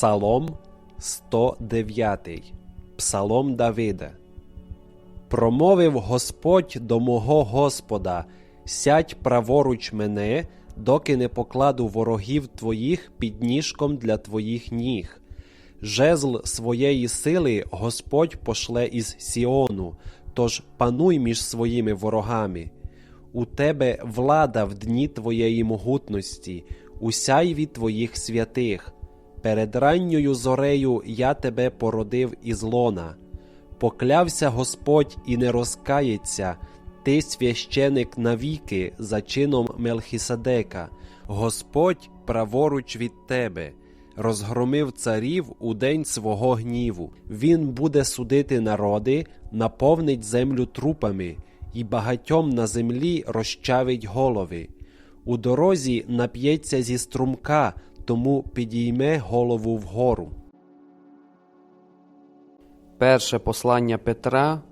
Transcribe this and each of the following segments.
Псалом 109. Псалом Давида. Промовив Господь до мого Господа: Сядь праворуч мене, доки не покладу ворогів твоїх під ніжком для твоїх ніг. Жезл своєї сили Господь пошле із Сіону, тож пануй між своїми ворогами. У тебе влада в дні твоєї могутності, у сяйві твоїх святих. Перед ранньою зорею я тебе породив із лона. Поклявся Господь і не розкається, ти священик навіки за чином Мелхіседека, Господь праворуч від тебе, розгромив царів у день свого гніву. Він буде судити народи, наповнить землю трупами, і багатьом на землі розчавить голови. У дорозі нап'ється зі струмка, тому підійме голову вгору. Перше послання Петра,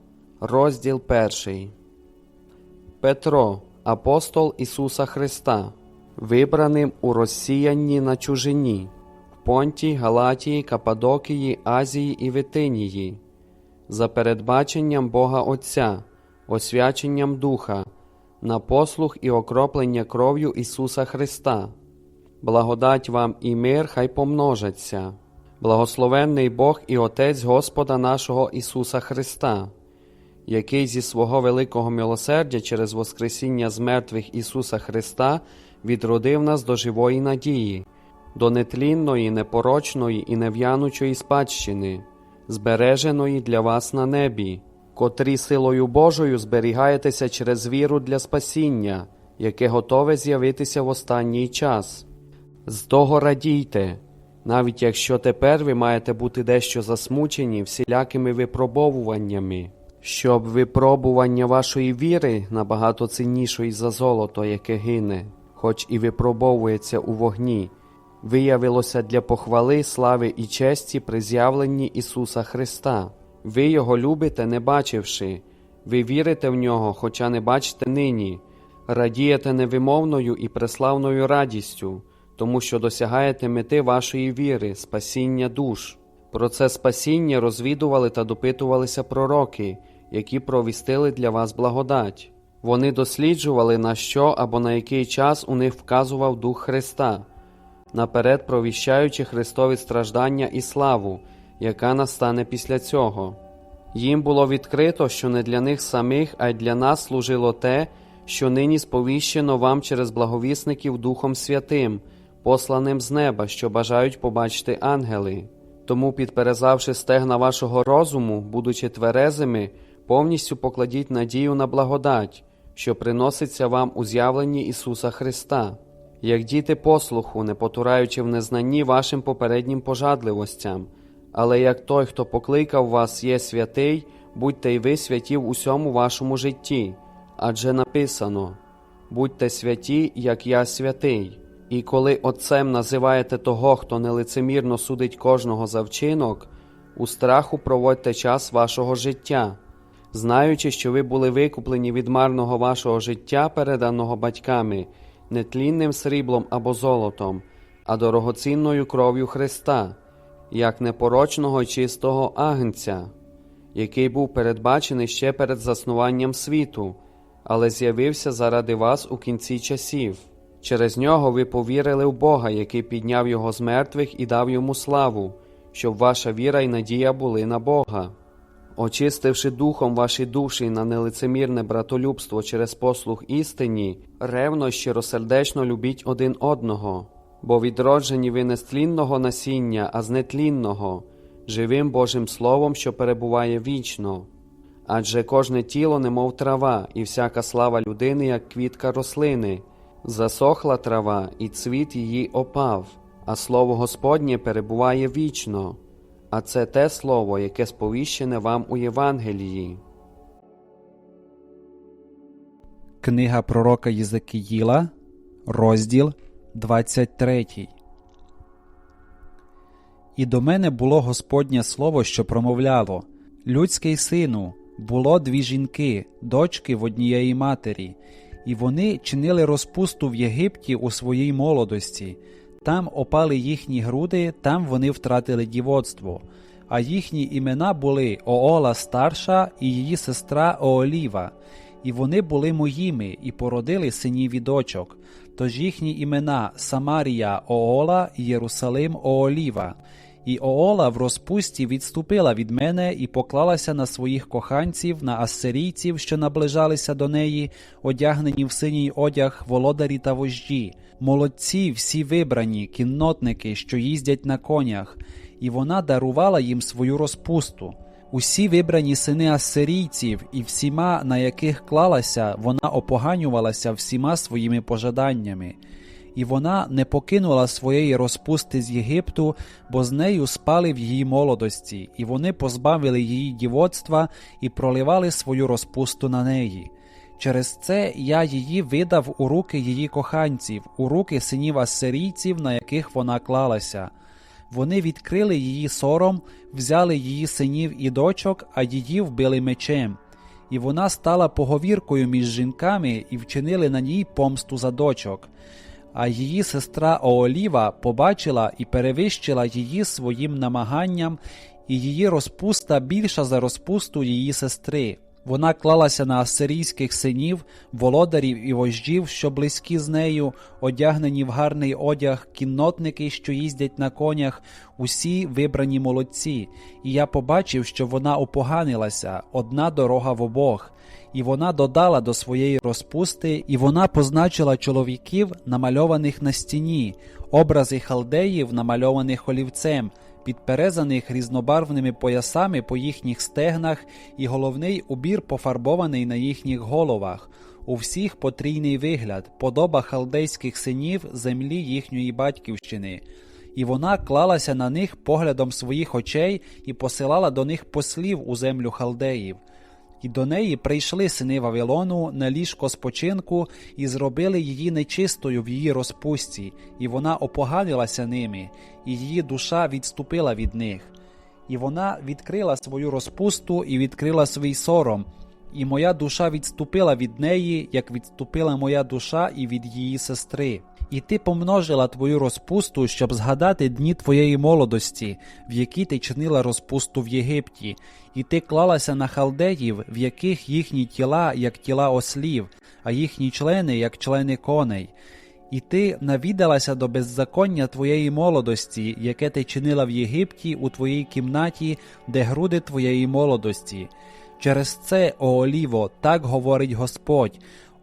розділ перший. Петро, апостол Ісуса Христа, вибраним у розсіянні на чужині, в Понтії, Галатії, Кападокії, Азії і Витинії, за передбаченням Бога Отця, освяченням Духа, на послух і окроплення кров'ю Ісуса Христа. Благодать вам і мир хай помножаться. Благословенний Бог і Отець Господа нашого Ісуса Христа, який зі свого великого милосердя через Воскресіння з мертвих Ісуса Христа відродив нас до живої надії, до нетлінної, непорочної і нев'янучої спадщини, збереженої для вас на небі, котрі силою Божою зберігаєтеся через віру для спасіння, яке готове з'явитися в останній час. З того радійте, навіть якщо тепер ви маєте бути дещо засмучені всілякими випробовуваннями, щоб випробування вашої віри набагато ціннішої за золото, яке гине, хоч і випробовується у вогні, виявилося для похвали, слави і честі при з'явленні Ісуса Христа. Ви Його любите, не бачивши, ви вірите в нього, хоча не бачите нині, радієте невимовною і преславною радістю тому що досягаєте мети вашої віри, спасіння душ. Про це спасіння розвідували та допитувалися пророки, які провістили для вас благодать. Вони досліджували, на що або на який час у них вказував Дух Христа, наперед провіщаючи Христові страждання і славу, яка настане після цього. Їм було відкрито, що не для них самих, а й для нас служило те, що нині сповіщено вам через благовісників Духом Святим посланим з неба, що бажають побачити ангели. Тому, підперезавши стегна вашого розуму, будучи тверезими, повністю покладіть надію на благодать, що приноситься вам у з'явленні Ісуса Христа, як діти послуху, не потураючи в незнанні вашим попереднім пожадливостям, але як той, хто покликав вас, є святий, будьте й ви святі в усьому вашому житті, адже написано: будьте святі, як я святий. І коли Отцем називаєте того, хто нелицемірно судить кожного за вчинок, у страху проводьте час вашого життя, знаючи, що ви були викуплені від марного вашого життя, переданого батьками, не тлінним сріблом або золотом, а дорогоцінною кров'ю Христа, як непорочного й чистого агнця, який був передбачений ще перед заснуванням світу, але з'явився заради вас у кінці часів. Через нього ви повірили в Бога, який підняв його з мертвих і дав йому славу, щоб ваша віра і надія були на Бога. Очистивши духом ваші душі на нелицемірне братолюбство через послух істині, ревно щиросердечно любіть один одного, бо відроджені ви не з тлінного насіння, а з нетлінного, живим Божим Словом, що перебуває вічно. Адже кожне тіло, немов трава, і всяка слава людини, як квітка рослини. Засохла трава, і цвіт її опав, а слово Господнє перебуває вічно, а це те слово, яке сповіщене вам у Євангелії. Книга пророка Єзекиїла, розділ 23. І до мене було Господнє слово, що промовляло Людський сину, було дві жінки, дочки в однієї матері і вони чинили розпусту в Єгипті у своїй молодості, Там опали їхні груди, там вони втратили дівоцтво. А їхні імена були Оола старша і її сестра Ооліва. І вони були моїми і породили синів і дочок. Тож їхні імена Самарія Оола і Єрусалим Ооліва. І Оола в розпусті відступила від мене і поклалася на своїх коханців, на ассирійців, що наближалися до неї, одягнені в синій одяг, володарі та вожді. Молодці, всі вибрані, кіннотники, що їздять на конях, і вона дарувала їм свою розпусту. Усі вибрані сини ассирійців, і всіма, на яких клалася, вона опоганювалася всіма своїми пожаданнями. І вона не покинула своєї розпусти з Єгипту, бо з нею спали в її молодості, і вони позбавили її дівоцтва і проливали свою розпусту на неї. Через це я її видав у руки її коханців, у руки синів ассирійців, на яких вона клалася. Вони відкрили її сором, взяли її синів і дочок, а її вбили мечем. І вона стала поговіркою між жінками і вчинили на ній помсту за дочок. А її сестра Ооліва побачила і перевищила її своїм намаганням, і її розпуста більша за розпусту її сестри. Вона клалася на асирійських синів, володарів і вождів, що близькі з нею, одягнені в гарний одяг, кіннотники, що їздять на конях, усі вибрані молодці. І я побачив, що вона опоганилася, одна дорога в обох. І вона додала до своєї розпусти, і вона позначила чоловіків, намальованих на стіні, образи халдеїв, намальованих олівцем, підперезаних різнобарвними поясами по їхніх стегнах, і головний убір пофарбований на їхніх головах. У всіх потрійний вигляд, подоба халдейських синів землі їхньої батьківщини. І вона клалася на них поглядом своїх очей і посилала до них послів у землю халдеїв. І до неї прийшли сини Вавилону на ліжко спочинку і зробили її нечистою в її розпусті, і вона опоганилася ними, і її душа відступила від них. І вона відкрила свою розпусту і відкрила свій сором, і моя душа відступила від неї, як відступила моя душа і від її сестри. І ти помножила твою розпусту, щоб згадати дні твоєї молодості, в які ти чинила розпусту в Єгипті, і ти клалася на халдеїв, в яких їхні тіла, як тіла ослів, а їхні члени, як члени коней. І ти навідалася до беззаконня твоєї молодості, яке ти чинила в Єгипті у твоїй кімнаті, де груди твоєї молодості. Через це, о Оліво, так говорить Господь.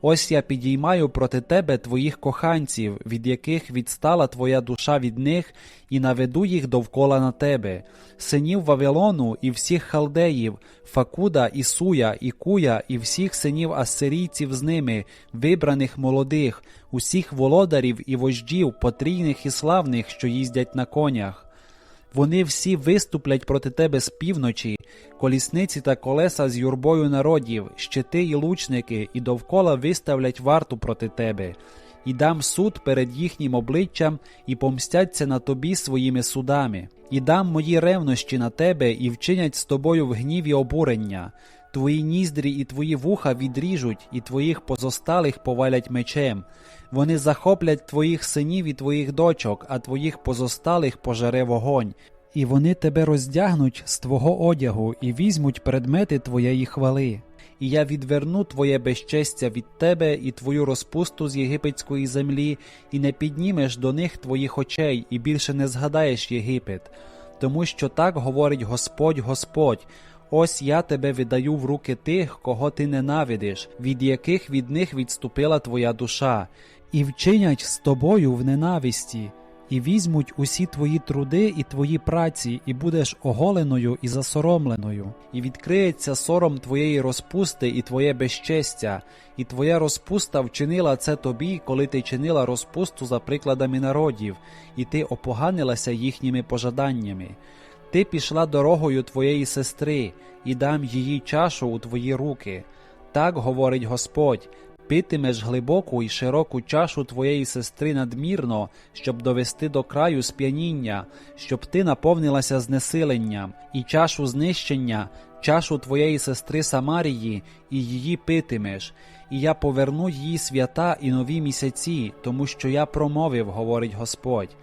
Ось я підіймаю проти тебе твоїх коханців, від яких відстала твоя душа від них, і наведу їх довкола на тебе, синів Вавилону і всіх халдеїв, Факуда, і Суя, і Куя, і всіх синів ассирійців з ними, вибраних молодих, усіх володарів і вождів, потрійних і славних, що їздять на конях. Вони всі виступлять проти тебе з півночі, колісниці та колеса з юрбою народів, щити і лучники, і довкола виставлять варту проти тебе, і дам суд перед їхнім обличчям, і помстяться на тобі своїми судами, і дам мої ревнощі на тебе, і вчинять з тобою в гніві обурення. Твої ніздрі і твої вуха відріжуть, і твоїх позосталих повалять мечем. Вони захоплять твоїх синів і твоїх дочок, а твоїх позосталих пожере вогонь. І вони тебе роздягнуть з твого одягу і візьмуть предмети твоєї хвали. І я відверну твоє безчестя від тебе і твою розпусту з єгипетської землі, і не піднімеш до них твоїх очей, і більше не згадаєш Єгипет. Тому що так говорить Господь Господь. Ось я тебе видаю в руки тих, кого ти ненавидиш, від яких від них відступила твоя душа, і вчинять з тобою в ненависті, і візьмуть усі твої труди і твої праці, і будеш оголеною і засоромленою, і відкриється сором твоєї розпусти і твоє безчестя, і твоя розпуста вчинила це тобі, коли ти чинила розпусту за прикладами народів, і ти опоганилася їхніми пожаданнями. Ти пішла дорогою твоєї сестри, і дам її чашу у твої руки. Так говорить Господь: питимеш глибоку і широку чашу твоєї сестри надмірно, щоб довести до краю сп'яніння, щоб ти наповнилася знесиленням, і чашу знищення, чашу твоєї сестри Самарії, і її питимеш. і я поверну її свята і нові місяці, тому що я промовив, говорить Господь.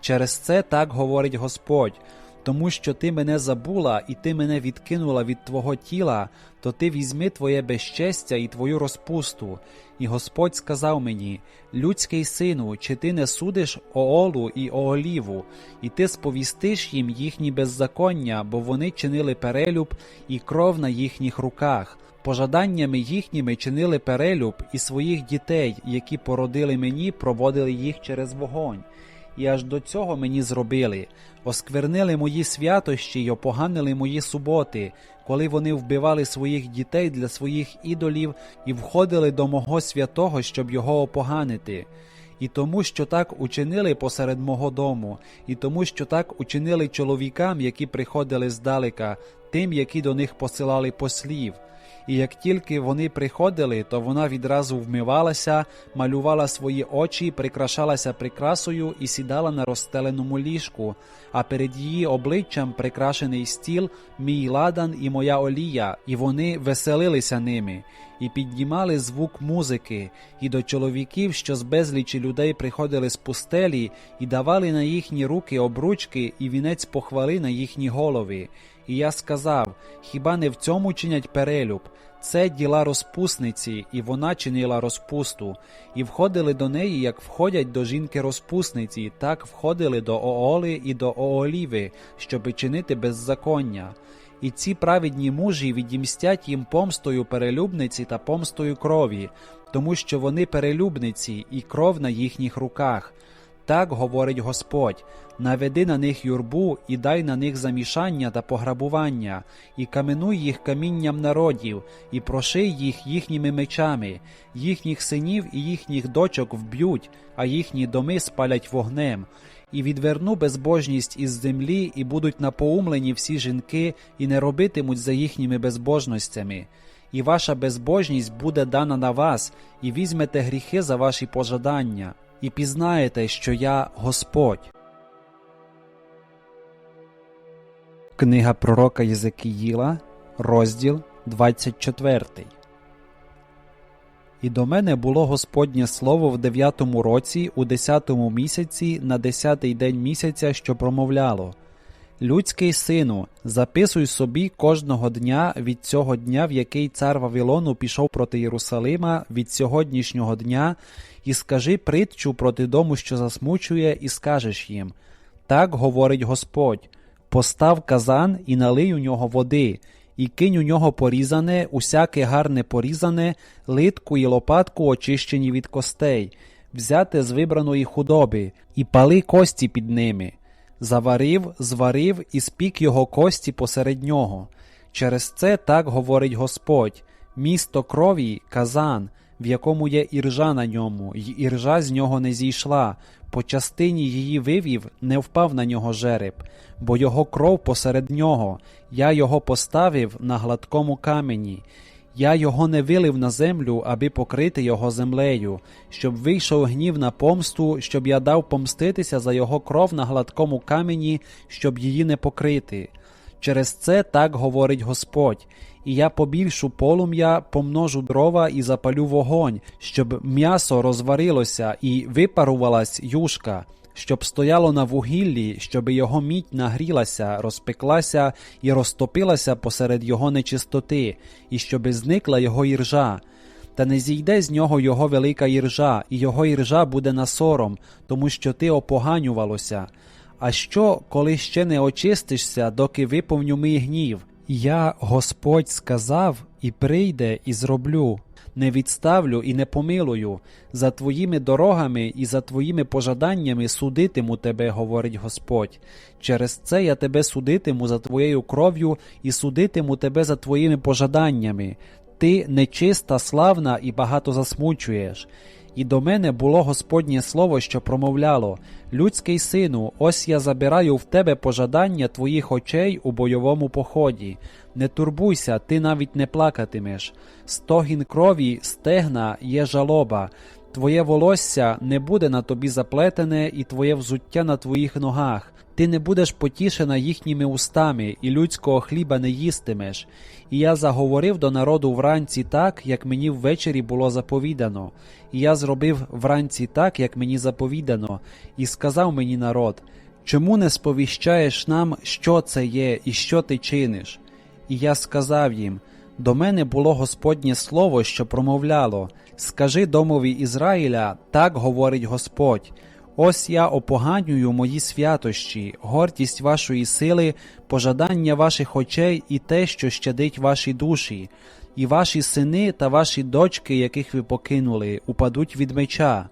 Через це так говорить Господь. Тому що ти мене забула і ти мене відкинула від твого тіла, то ти візьми твоє безчестя і твою розпусту. І Господь сказав мені: Людський сину, чи ти не судиш Оолу і Ооліву, і ти сповістиш їм їхні беззаконня, бо вони чинили перелюб і кров на їхніх руках. Пожаданнями їхніми чинили перелюб і своїх дітей, які породили мені, проводили їх через вогонь. І аж до цього мені зробили. Осквернили мої святощі й опоганили мої суботи, коли вони вбивали своїх дітей для своїх ідолів і входили до мого святого, щоб його опоганити. І тому, що так учинили посеред мого дому, і тому, що так учинили чоловікам, які приходили здалека, тим, які до них посилали послів. І як тільки вони приходили, то вона відразу вмивалася, малювала свої очі, прикрашалася прикрасою і сідала на розстеленому ліжку, а перед її обличчям прикрашений стіл, мій ладан і моя олія, і вони веселилися ними, і піднімали звук музики, і до чоловіків, що з безлічі людей приходили з пустелі, і давали на їхні руки обручки і вінець похвали на їхні голови. І я сказав: хіба не в цьому чинять перелюб? Це діла розпусниці, і вона чинила розпусту, і входили до неї, як входять до жінки розпусниці, так входили до Ooли і до Ооліви, щоби чинити беззаконня. І ці праведні мужі відімстять їм помстою перелюбниці та помстою крові, тому що вони перелюбниці, і кров на їхніх руках. Так говорить Господь: наведи на них юрбу і дай на них замішання та пограбування, і каменуй їх камінням народів, і проший їх їхніми мечами, їхніх синів і їхніх дочок вб'ють, а їхні доми спалять вогнем. І відверну безбожність із землі, і будуть напоумлені всі жінки, і не робитимуть за їхніми безбожностями. І ваша безбожність буде дана на вас, і візьмете гріхи за ваші пожадання і пізнаєте, що я Господь. Книга пророка Єзекіїла, розділ 24. І до мене було Господнє слово в дев'ятому році, у десятому місяці, на десятий день місяця, що промовляло. Людський сину, записуй собі кожного дня від цього дня, в який цар Вавилону пішов проти Єрусалима, від сьогоднішнього дня, і скажи притчу проти дому, що засмучує, і скажеш їм Так говорить Господь: постав казан і налий у нього води, і кинь у нього порізане, усяке гарне порізане, литку і лопатку очищені від костей, взяте з вибраної худоби, і пали кості під ними. Заварив, зварив і спік його кості посеред нього. Через це так говорить Господь: місто крові, казан, в якому є іржа на ньому, й іржа з нього не зійшла, по частині її вивів не впав на нього жереб, бо його кров посеред нього, я його поставив на гладкому камені. Я його не вилив на землю, аби покрити його землею, щоб вийшов гнів на помсту, щоб я дав помститися за його кров на гладкому камені, щоб її не покрити. Через це так говорить Господь, і я побільшу полум'я, помножу дрова і запалю вогонь, щоб м'ясо розварилося і випарувалась юшка, щоб стояло на вугіллі, щоб його мідь нагрілася, розпеклася і розтопилася посеред його нечистоти, і щоби зникла його іржа. Та не зійде з нього його велика іржа, і його іржа буде на сором, тому що ти опоганювалося. А що, коли ще не очистишся, доки виповню мій гнів? Я, Господь, сказав, і прийде, і зроблю. Не відставлю і не помилую. За твоїми дорогами і за твоїми пожаданнями судитиму тебе, говорить Господь. Через це я тебе судитиму за твоєю кров'ю і судитиму тебе за твоїми пожаданнями. Ти нечиста, славна і багато засмучуєш. І до мене було Господнє слово, що промовляло: Людський сину, ось я забираю в тебе пожадання твоїх очей у бойовому поході. Не турбуйся, ти навіть не плакатимеш. Стогін крові, стегна є жалоба. Твоє волосся не буде на тобі заплетене, і твоє взуття на твоїх ногах. Ти не будеш потішена їхніми устами, і людського хліба не їстимеш. І я заговорив до народу вранці так, як мені ввечері було заповідано. І я зробив вранці так, як мені заповідано, і сказав мені народ: Чому не сповіщаєш нам, що це є і що ти чиниш? І я сказав їм: До мене було Господнє слово, що промовляло: Скажи домові Ізраїля, так говорить Господь. Ось я опоганюю мої святощі, гордість вашої сили, пожадання ваших очей і те, що щадить ваші душі, і ваші сини та ваші дочки, яких ви покинули, упадуть від меча,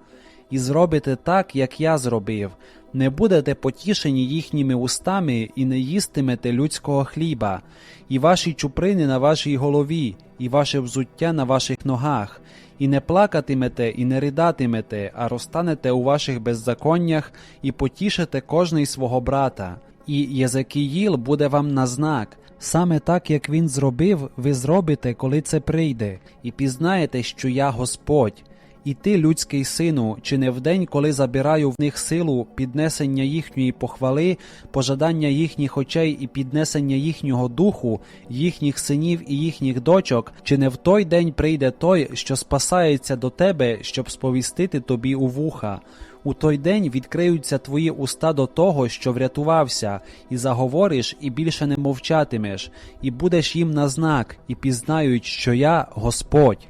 і зробите так, як я зробив. Не будете потішені їхніми устами і не їстимете людського хліба, і ваші чуприни на вашій голові, і ваше взуття на ваших ногах, і не плакатимете, і не ридатимете, а розтанете у ваших беззаконнях, і потішите кожний свого брата. І Єзекіїл буде вам на знак. Саме так, як він зробив, ви зробите, коли це прийде, і пізнаєте, що я Господь. І ти, людський сину, чи не в день, коли забираю в них силу, піднесення їхньої похвали, пожадання їхніх очей і піднесення їхнього духу, їхніх синів і їхніх дочок, чи не в той день прийде той, що спасається до тебе, щоб сповістити тобі у вуха? У той день відкриються твої уста до того, що врятувався, і заговориш, і більше не мовчатимеш, і будеш їм на знак, і пізнають, що я Господь.